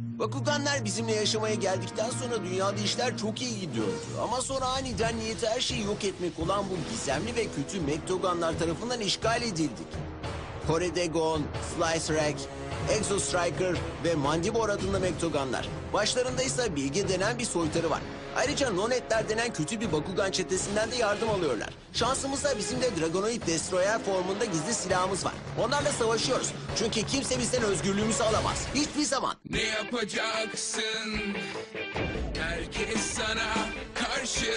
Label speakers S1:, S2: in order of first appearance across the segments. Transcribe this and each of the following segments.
S1: Bakuganlar bizimle yaşamaya geldikten sonra dünyada işler çok iyi gidiyordu. Ama sonra aniden niyeti her şeyi yok etmek olan bu gizemli ve kötü Mektoganlar tarafından işgal edildik. Kore'de Gon, Slice Rack, Exo Striker ve Mandibor adında Mektoganlar. Başlarında ise Bilge denen bir soytarı var. Ayrıca Nonetler denen kötü bir Bakugan çetesinden de yardım alıyorlar. Şansımızsa bizim de Dragonoid Destroyer formunda gizli silahımız var. Onlarla savaşıyoruz. Çünkü kimse bizden özgürlüğümüzü alamaz. Hiçbir zaman.
S2: Ne yapacaksın? Herkes sana karşı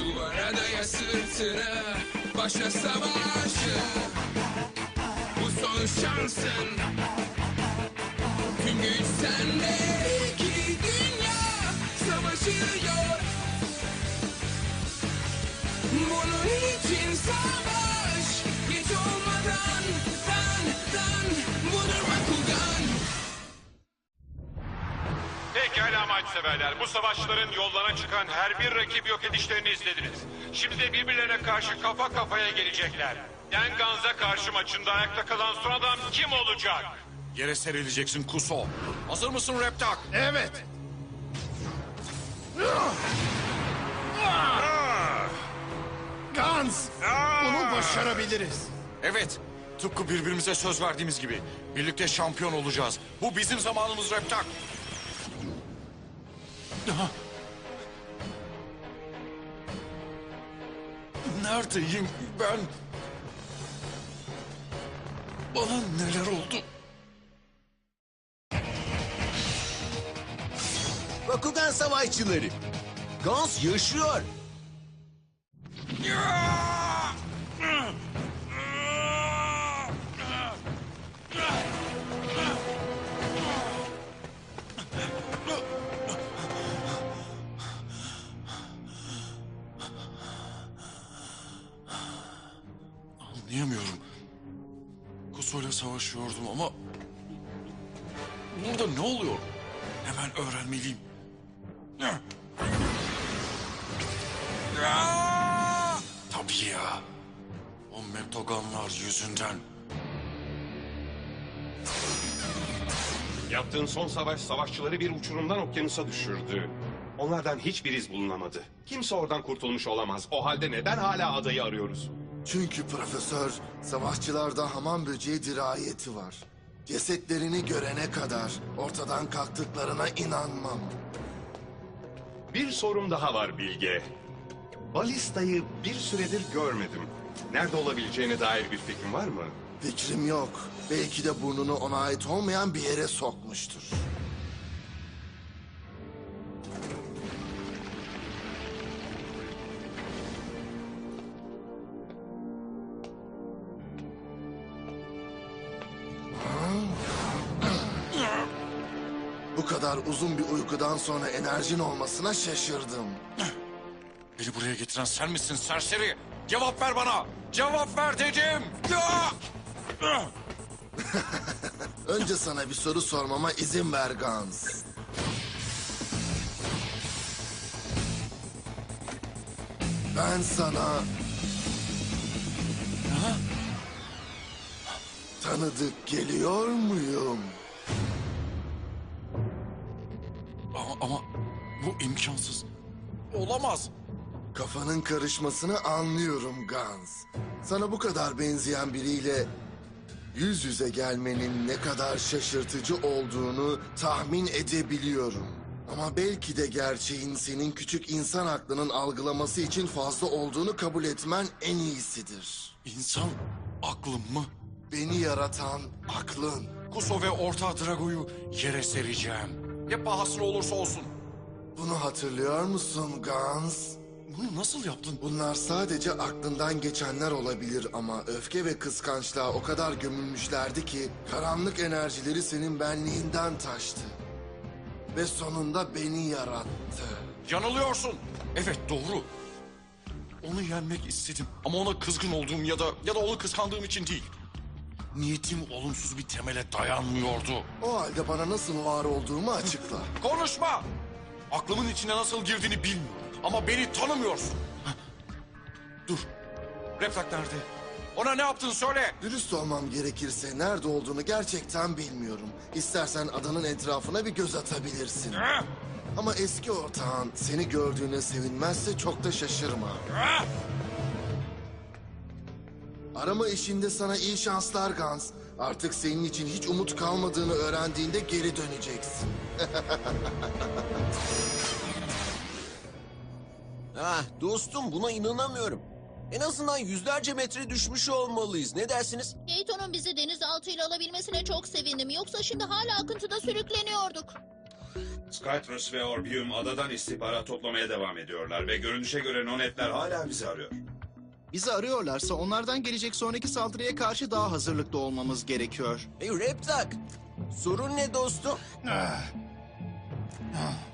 S2: Duvara daya sırtını Başla savaşı Bu son şansın Tüm güç sende savaşıyor Bunun için savaş Geç olmadan Dan dan Budur Bakugan
S3: Pekala maç severler. Bu savaşçıların yollarına çıkan her bir rakip yok edişlerini izlediniz. Şimdi de birbirlerine karşı kafa kafaya gelecekler. Denganz'a karşı maçında ayakta kalan son adam kim olacak?
S4: Yere serileceksin Kuso. Hazır mısın Reptak?
S5: Evet. Gans. Bunu başarabiliriz.
S4: Evet. Tıpkı birbirimize söz verdiğimiz gibi. Birlikte şampiyon olacağız. Bu bizim zamanımız Reptak. Neredeyim ben? Bana neler oldu?
S1: Bakugan savaşçıları. Gans yaşıyor.
S4: Anlayamıyorum. Kuso'yla savaşıyordum ama... Burada ne oluyor? Hemen öğrenmeliyim. Tabii ya. O mektoganlar yüzünden.
S6: Yaptığın son savaş savaşçıları bir uçurumdan okyanusa düşürdü. Onlardan hiçbir iz bulunamadı. Kimse oradan kurtulmuş olamaz. O halde neden hala adayı arıyoruz?
S7: Çünkü profesör, savaşçılarda hamam böceği dirayeti var. Cesetlerini görene kadar ortadan kalktıklarına inanmam.
S6: Bir sorum daha var Bilge. Balistayı bir süredir görmedim. Nerede olabileceğine dair bir fikrin var mı?
S7: Fikrim yok. Belki de burnunu ona ait olmayan bir yere sokmuştur. Kadar uzun bir uykudan sonra enerjin olmasına şaşırdım.
S4: Beni buraya getiren sen misin serseri? Cevap ver bana! Cevap ver dedim!
S7: Önce sana bir soru sormama izin ver Gans. Ben sana... Tanıdık geliyor muyum?
S4: İmkansız. Olamaz.
S7: Kafanın karışmasını anlıyorum Gans. Sana bu kadar benzeyen biriyle yüz yüze gelmenin ne kadar şaşırtıcı olduğunu tahmin edebiliyorum. Ama belki de gerçeğin senin küçük insan aklının algılaması için fazla olduğunu kabul etmen en iyisidir.
S4: İnsan aklım mı?
S7: Beni yaratan aklın.
S4: Kuso ve Orta Drago'yu yere sereceğim. Ne pahasına olursa olsun.
S7: Bunu hatırlıyor musun Gans?
S4: Bunu nasıl yaptın?
S7: Bunlar sadece aklından geçenler olabilir ama öfke ve kıskançlığa o kadar gömülmüşlerdi ki karanlık enerjileri senin benliğinden taştı. Ve sonunda beni yarattı.
S4: Yanılıyorsun. Evet doğru. Onu yenmek istedim ama ona kızgın olduğum ya da ya da onu kıskandığım için değil. Niyetim olumsuz bir temele dayanmıyordu.
S7: O halde bana nasıl var olduğumu açıkla.
S4: Konuşma! Aklımın içine nasıl girdiğini bilmiyorum. Ama beni tanımıyorsun. Hah. Dur. Reptak nerede? Ona ne yaptın söyle.
S7: Dürüst olmam gerekirse nerede olduğunu gerçekten bilmiyorum. İstersen adanın etrafına bir göz atabilirsin.
S4: Ah!
S7: Ama eski ortağın seni gördüğüne sevinmezse çok da şaşırma.
S4: Ah!
S7: Arama işinde sana iyi şanslar Gans. Artık senin için hiç umut kalmadığını öğrendiğinde geri döneceksin.
S1: Ah dostum buna inanamıyorum. En azından yüzlerce metre düşmüş olmalıyız. Ne dersiniz?
S8: Dayton'un bizi denizaltıyla alabilmesine çok sevindim. Yoksa şimdi hala akıntıda sürükleniyorduk.
S9: Skytrus ve Orbium adadan istihbarat toplamaya devam ediyorlar ve görünüşe göre nonetler hala bizi arıyor.
S5: Bizi arıyorlarsa onlardan gelecek sonraki saldırıya karşı daha hazırlıklı olmamız gerekiyor.
S1: Hey Reptak. Sorun ne dostum?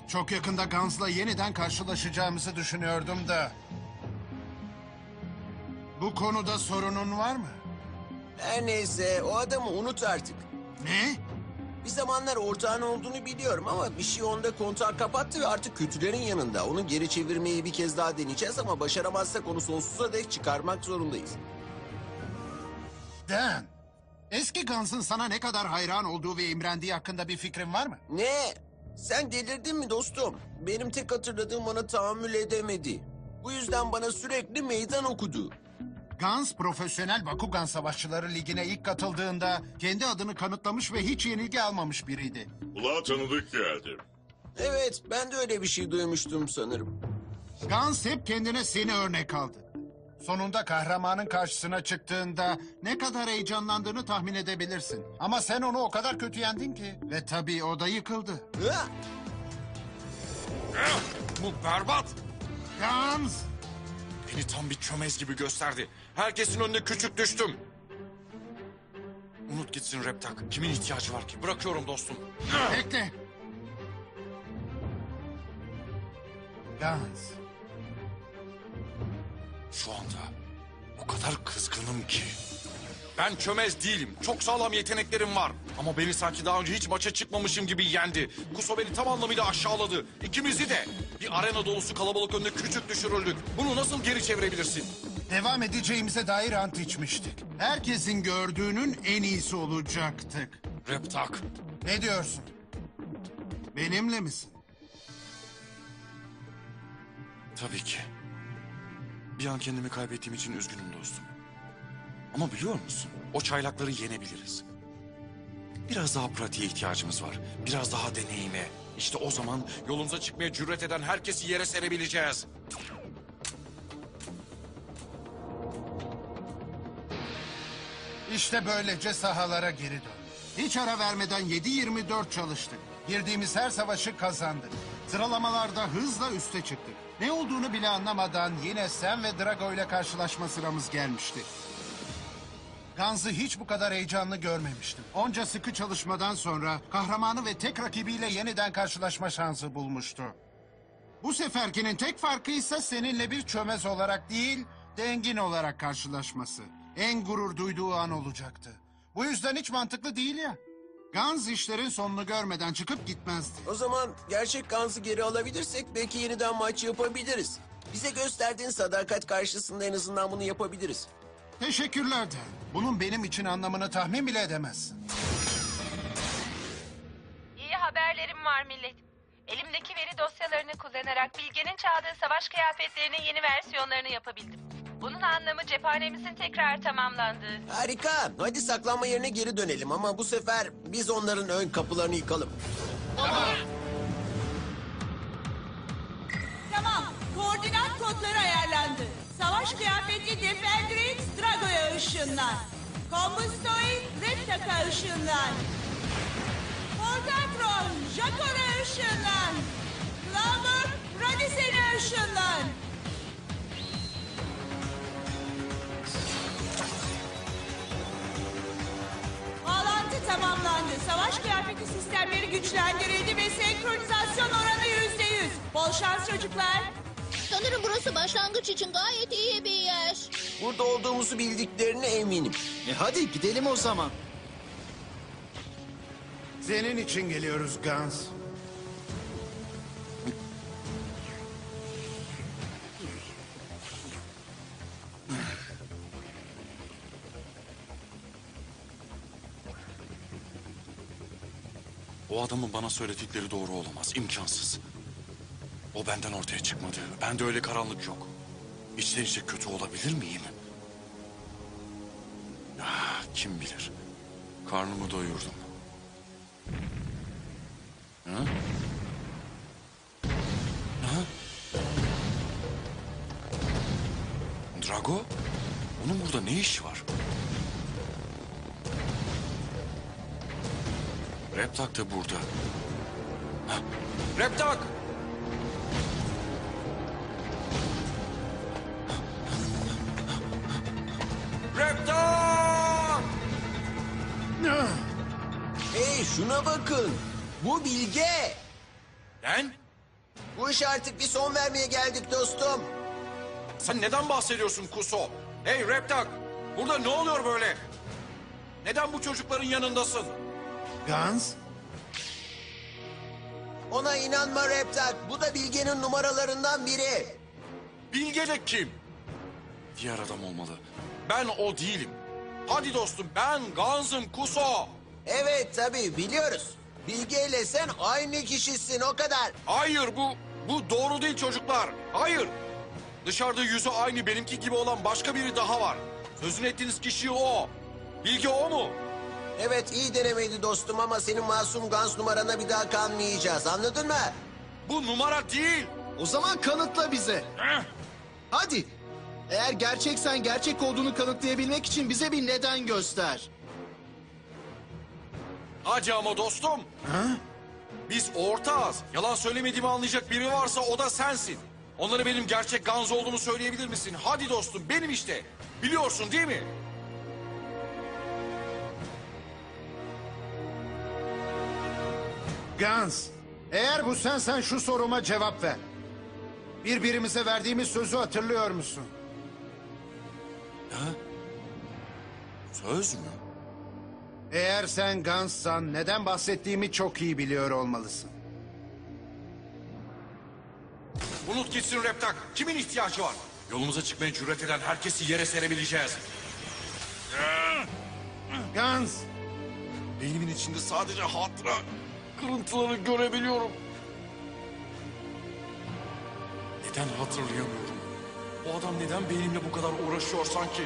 S5: Çok yakında Gans'la yeniden karşılaşacağımızı düşünüyordum da. Bu konuda sorunun var mı?
S1: Her neyse o adamı unut artık.
S5: Ne?
S1: Bir zamanlar ortağın olduğunu biliyorum ama bir şey onda kontağı kapattı ve artık kötülerin yanında. Onu geri çevirmeyi bir kez daha deneyeceğiz ama başaramazsak onu sonsuza dek çıkarmak zorundayız.
S5: Dan, eski Gans'ın sana ne kadar hayran olduğu ve imrendiği hakkında bir fikrin var mı?
S1: Ne? Sen delirdin mi dostum? Benim tek hatırladığım bana tahammül edemedi. Bu yüzden bana sürekli meydan okudu.
S5: Gans, Profesyonel Bakugan Savaşçıları Ligi'ne ilk katıldığında kendi adını kanıtlamış ve hiç yenilgi almamış biriydi.
S10: Kulağa tanıdık geldi.
S1: Evet, ben de öyle bir şey duymuştum sanırım.
S5: Gans hep kendine seni örnek aldı. Sonunda kahramanın karşısına çıktığında ne kadar heyecanlandığını tahmin edebilirsin. Ama sen onu o kadar kötü yendin ki. Ve tabii o da yıkıldı.
S4: Ah! Bu berbat.
S5: Gans!
S4: Beni tam bir çömez gibi gösterdi. Herkesin önünde küçük düştüm. Unut gitsin Reptak. Kimin ihtiyacı var ki? Bırakıyorum dostum.
S5: Bekle. Gans.
S4: Şu anda o kadar kızgınım ki. Ben çömez değilim. Çok sağlam yeteneklerim var. Ama beni sanki daha önce hiç maça çıkmamışım gibi yendi. Kuso beni tam anlamıyla aşağıladı. İkimizi de. Bir arena dolusu kalabalık önünde küçük düşürüldük. Bunu nasıl geri çevirebilirsin?
S5: Devam edeceğimize dair ant içmiştik. Herkesin gördüğünün en iyisi olacaktık.
S4: Reptak.
S5: Ne diyorsun? Benimle misin?
S4: Tabii ki. Bir an kendimi kaybettiğim için üzgünüm dostum. Ama biliyor musun? O çaylakları yenebiliriz. Biraz daha pratiğe ihtiyacımız var. Biraz daha deneyime. İşte o zaman yolumuza çıkmaya cüret eden herkesi yere serebileceğiz.
S5: İşte böylece sahalara geri döndük. Hiç ara vermeden 7-24 çalıştık. Girdiğimiz her savaşı kazandık. Sıralamalarda hızla üste çıktık. Ne olduğunu bile anlamadan yine Sam ve Drago ile karşılaşma sıramız gelmişti. Gans'ı hiç bu kadar heyecanlı görmemiştim. Onca sıkı çalışmadan sonra kahramanı ve tek rakibiyle yeniden karşılaşma şansı bulmuştu. Bu seferkinin tek farkı ise seninle bir çömez olarak değil, dengin olarak karşılaşması. En gurur duyduğu an olacaktı. Bu yüzden hiç mantıklı değil ya. Gans işlerin sonunu görmeden çıkıp gitmezdi.
S1: O zaman gerçek Gans'ı geri alabilirsek belki yeniden maç yapabiliriz. Bize gösterdiğin sadakat karşısında en azından bunu yapabiliriz.
S5: Teşekkürler de. Bunun benim için anlamını tahmin bile edemezsin.
S11: İyi haberlerim var millet. Elimdeki veri dosyalarını kullanarak Bilge'nin çaldığı savaş kıyafetlerinin yeni versiyonlarını yapabildim. Bunun anlamı cephanemizin tekrar tamamlandığı.
S1: Harika. Hadi saklanma yerine geri dönelim ama bu sefer biz onların ön kapılarını yıkalım.
S12: Tamam, koordinat kodları ayarlandı. Savaş kıyafeti Defendrix Drago'ya ışınlan. Combustoid Reptak'a ışınlan. Portatron Jakor'a ışınlan. Clover Radisen'e ışınlan. Bağlantı tamamlandı. Savaş kıyafeti sistemleri güçlendirildi ve senkronizasyon oranı yüzde yüz. Bol şans çocuklar.
S8: Sanırım burası başlangıç için gayet iyi bir yer.
S1: Burada olduğumuzu bildiklerine eminim.
S5: E hadi gidelim o zaman. Senin için geliyoruz Gans.
S4: O adamın bana söyledikleri doğru olamaz. imkansız. O benden ortaya çıkmadı. Bende öyle karanlık yok. İçten içe kötü olabilir miyim? Ah, kim bilir. Karnımı doyurdum. Ha? Ha? Drago? Onun burada ne işi var? Reptak da burada. Ha, Reptak! Reptak!
S1: Hey şuna bakın. Bu Bilge.
S4: Lan?
S1: Bu işe artık bir son vermeye geldik dostum.
S4: Sen neden bahsediyorsun Kuso? Hey Reptak! Burada ne oluyor böyle? Neden bu çocukların yanındasın?
S5: Gans?
S1: Ona inanma Reptak. Bu da Bilge'nin numaralarından biri.
S4: Bilge de kim? Diğer adam olmalı. Ben o değilim. Hadi dostum ben Gans'ım Kuso.
S1: Evet tabii biliyoruz. Bilge ile sen aynı kişisin o kadar.
S4: Hayır bu bu doğru değil çocuklar. Hayır. Dışarıda yüzü aynı benimki gibi olan başka biri daha var. Sözünü ettiğiniz kişi o. Bilge o mu?
S1: Evet iyi denemeydi dostum ama senin masum Gans numarana bir daha kanmayacağız anladın mı?
S4: Bu numara değil.
S13: O zaman kanıtla bize.
S4: Heh.
S13: Hadi. Eğer gerçeksen gerçek olduğunu kanıtlayabilmek için bize bir neden göster.
S4: Hadi ama dostum. Biz ortağız. Yalan söylemediğimi anlayacak biri varsa o da sensin. Onlara benim gerçek Gans olduğumu söyleyebilir misin? Hadi dostum benim işte. Biliyorsun değil mi?
S5: Gans, eğer bu sensen şu soruma cevap ver. Birbirimize verdiğimiz sözü hatırlıyor musun?
S4: Söz mü?
S5: Eğer sen Gans'san neden bahsettiğimi çok iyi biliyor olmalısın.
S4: Unut gitsin Reptak. Kimin ihtiyacı var? Yolumuza çıkmaya cüret eden herkesi yere serebileceğiz.
S5: Gans,
S4: Beynimin içinde sadece hatıra kırıntıları görebiliyorum. Neden hatırlayamıyorum? O adam neden benimle bu kadar uğraşıyor sanki?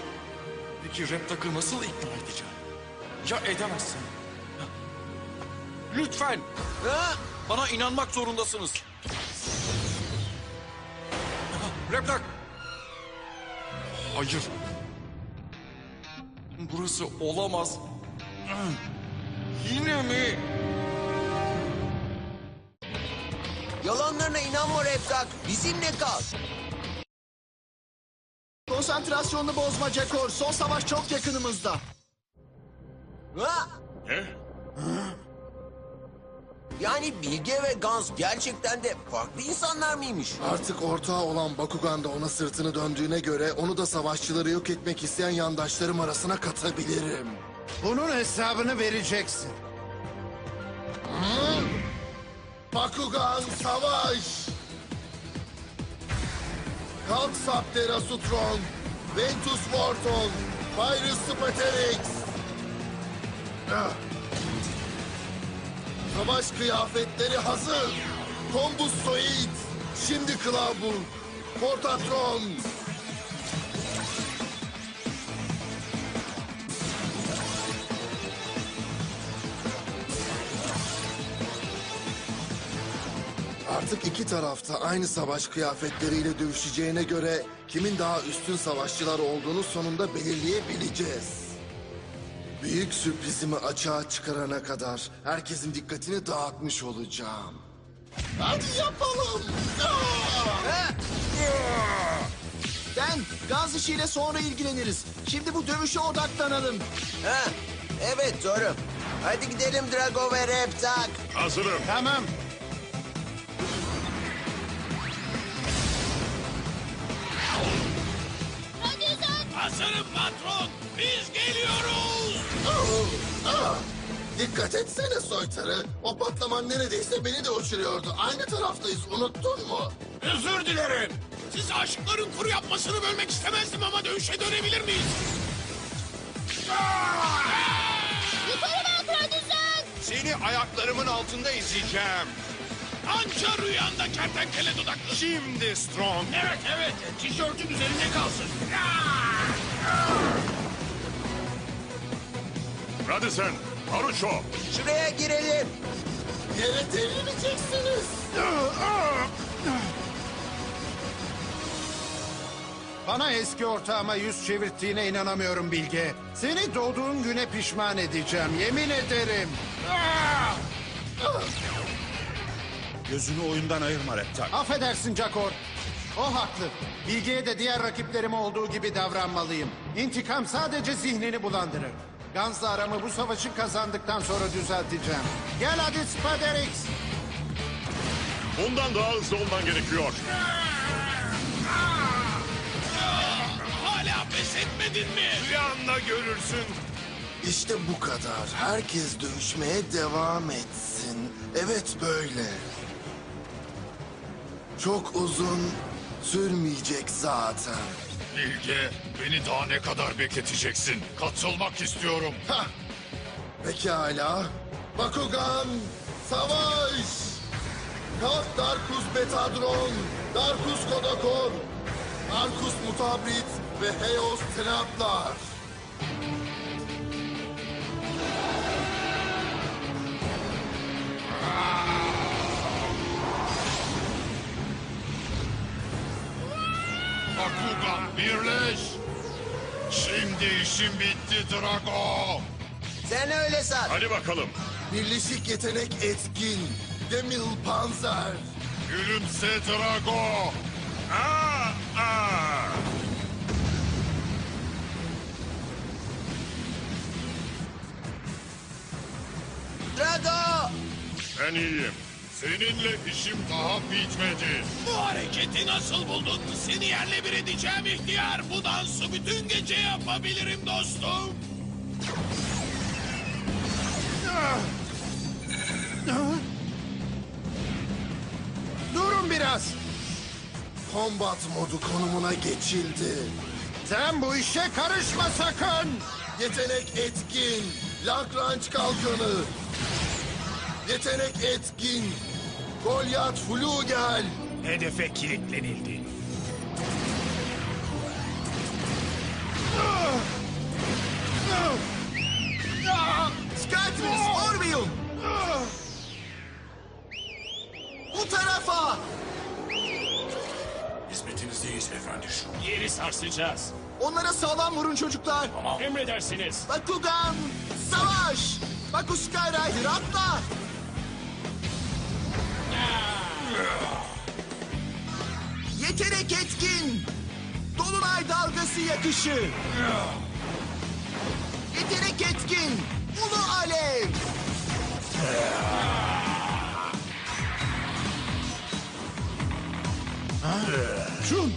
S4: Peki Reptak'ı nasıl ikna edeceğim? Ya edemezsem? Lütfen
S1: Ha?
S4: bana inanmak zorundasınız. Reptak! Hayır. Burası olamaz. Yine mi?
S1: Yalanlarına inanma Reptak. Bizimle kal.
S13: Konsantrasyonunu bozma Cekor. Son savaş çok yakınımızda.
S1: Ha? Yani Bilge ve Gans gerçekten de farklı insanlar mıymış?
S7: Artık ortağı olan Bakugan da ona sırtını döndüğüne göre onu da savaşçıları yok etmek isteyen yandaşlarım arasına katabilirim.
S5: bunun hesabını vereceksin.
S7: Bakugan savaş! Kalk Saptera Sutron, Ventus Vorton, Pyrus Spaterix. Ah. Savaş kıyafetleri hazır. Kombus Soit, şimdi Klavbur, Portatron. Artık iki tarafta aynı savaş kıyafetleriyle dövüşeceğine göre kimin daha üstün savaşçılar olduğunu sonunda belirleyebileceğiz. Büyük sürprizimi açığa çıkarana kadar herkesin dikkatini dağıtmış olacağım. Hadi yapalım.
S13: Ben gaz işiyle sonra ilgileniriz. Şimdi bu dövüşe odaklanalım.
S1: Ha? Evet doğru. Hadi gidelim Drago ve Reptak.
S10: Hazırım.
S5: Tamam,
S10: Hazırım patron. Biz geliyoruz.
S7: Dikkat etsene soytarı. O patlaman neredeyse beni de uçuruyordu. Aynı taraftayız unuttun mu?
S10: Özür dilerim. Siz aşıkların kuru yapmasını bölmek istemezdim ama dövüşe dönebilir miyiz?
S8: Yukarı bak hadi sen.
S10: Seni ayaklarımın altında izleyeceğim.
S2: Anca rüyanda kertenkele dudaklı.
S10: Şimdi Strong.
S2: Evet evet tişörtün üzerinde kalsın.
S10: Radisson, Haruço.
S1: Şuraya girelim.
S7: Yere devrileceksiniz.
S5: Bana eski ortağıma yüz çevirttiğine inanamıyorum Bilge. Seni doğduğun güne pişman edeceğim, yemin ederim.
S9: Gözünü oyundan ayırma Reptar.
S5: Affedersin Jakor. O haklı. Bilge'ye de diğer rakiplerime olduğu gibi davranmalıyım. İntikam sadece zihnini bulandırır. Gans'la aramı bu savaşı kazandıktan sonra düzelteceğim. Gel hadi Spaderix.
S10: Bundan daha hızlı olman gerekiyor. Hala pes etmedin mi? Rüyanda görürsün.
S7: İşte bu kadar. Herkes dövüşmeye devam etsin. Evet böyle. Çok uzun sürmeyecek zaten.
S10: Bilge, beni daha ne kadar bekleteceksin? Katılmak istiyorum.
S7: Hah. Pekala. Bakugan, savaş! Kalk Darkus Betadron, Darkus Kodakon, Darkus Mutabrit ve Heos Tenaplar.
S10: Bakugan birleş. Şimdi işim bitti Drago.
S1: Sen öyle san.
S10: Hadi bakalım.
S7: Birleşik yetenek etkin, Demil Panzer.
S10: Gülümse Drago. Aa, aa.
S1: Drago!
S10: Ben iyiyim. Seninle işim daha bitmedi.
S2: Bu hareketi nasıl buldun? Seni yerle bir edeceğim ihtiyar. Bu dansı bütün gece yapabilirim dostum.
S5: Durun biraz.
S7: Combat modu konumuna geçildi.
S5: Sen bu işe karışma sakın.
S7: Yetenek etkin, Lagrange kalkanı. Yetenek etkin, Goliath Flugel.
S10: Hedefe kilitlenildi.
S13: Skytrus, Orbium. Bu tarafa.
S10: Hizmetinizdeyiz efendim.
S2: Yeri sarsacağız.
S13: Onlara sağlam vurun çocuklar.
S2: Emredersiniz.
S13: Bakugan, savaş. Baku Skyrider atla. Yetenek etkin. Dolunay dalgası yakışı. Yetenek etkin. Ulu alev.
S5: Şun.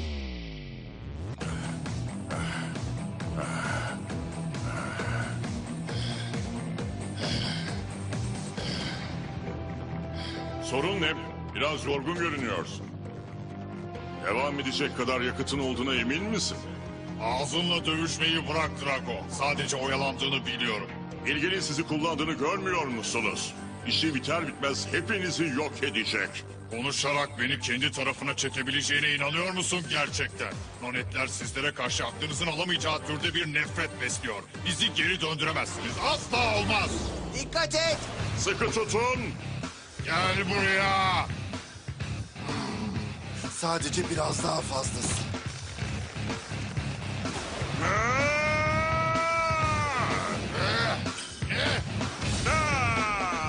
S10: Sorun ne? Biraz yorgun görünüyorsun. Devam edecek kadar yakıtın olduğuna emin misin? Ağzınla dövüşmeyi bırak Drago. Sadece oyalandığını biliyorum. İlgili sizi kullandığını görmüyor musunuz? İşi biter bitmez hepinizi yok edecek. Konuşarak beni kendi tarafına çekebileceğine inanıyor musun gerçekten? Nonetler sizlere karşı aklınızın alamayacağı türde bir nefret besliyor. Bizi geri döndüremezsiniz. Asla olmaz.
S1: Dikkat et!
S10: Sıkı tutun. Gel buraya.
S7: Sadece biraz daha fazlası.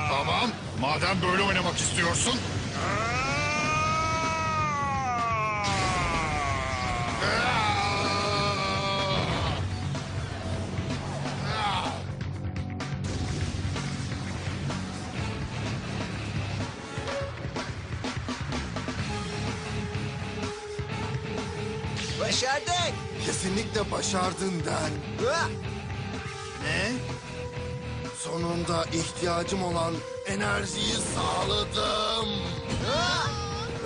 S10: Tamam. Madem böyle oynamak istiyorsun.
S1: Başardık!
S7: Kesinlikle başardın.
S1: Hıa!
S7: Ne? Sonunda ihtiyacım olan enerjiyi sağladım.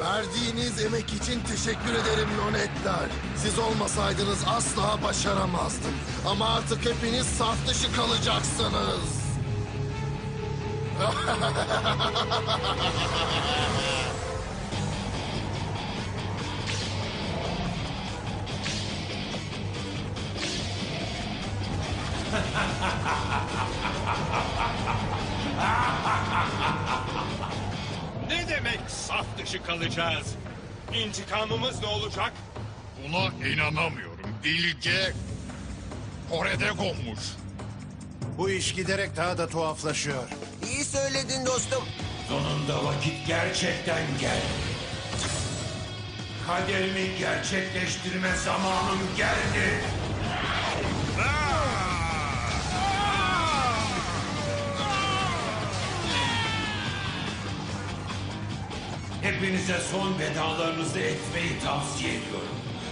S7: Verdiğiniz emek için teşekkür ederim Nonetler. Siz olmasaydınız asla başaramazdım. Ama artık hepiniz saf dışı kalacaksınız.
S6: kalacağız? İntikamımız ne olacak?
S10: Buna inanamıyorum. Bilge Kore'de konmuş.
S5: Bu iş giderek daha da tuhaflaşıyor.
S1: İyi söyledin dostum.
S14: Sonunda vakit gerçekten geldi. Kaderimi gerçekleştirme zamanım geldi. Hepinize son vedalarınızı etmeyi tavsiye ediyorum.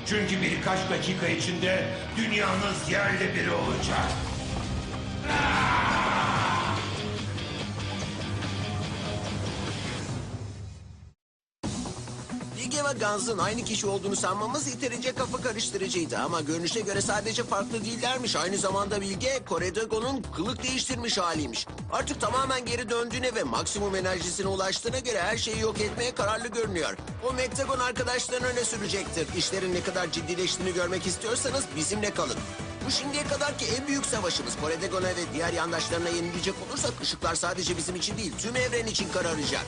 S14: Çünkü birkaç dakika içinde dünyanız yerle biri olacak.
S1: Bilge ve Gans'ın aynı kişi olduğunu sanmamız yeterince kafa karıştırıcıydı. Ama görünüşe göre sadece farklı değillermiş. Aynı zamanda Bilge, Koredagon'un kılık değiştirmiş haliymiş. Artık tamamen geri döndüğüne ve maksimum enerjisine ulaştığına göre her şeyi yok etmeye kararlı görünüyor. O Mektagon arkadaşlarını öne sürecektir. İşlerin ne kadar ciddileştiğini görmek istiyorsanız bizimle kalın. Bu şimdiye kadarki en büyük savaşımız. Koredagon'a ve diğer yandaşlarına yenilecek olursak ışıklar sadece bizim için değil, tüm evren için kararacak.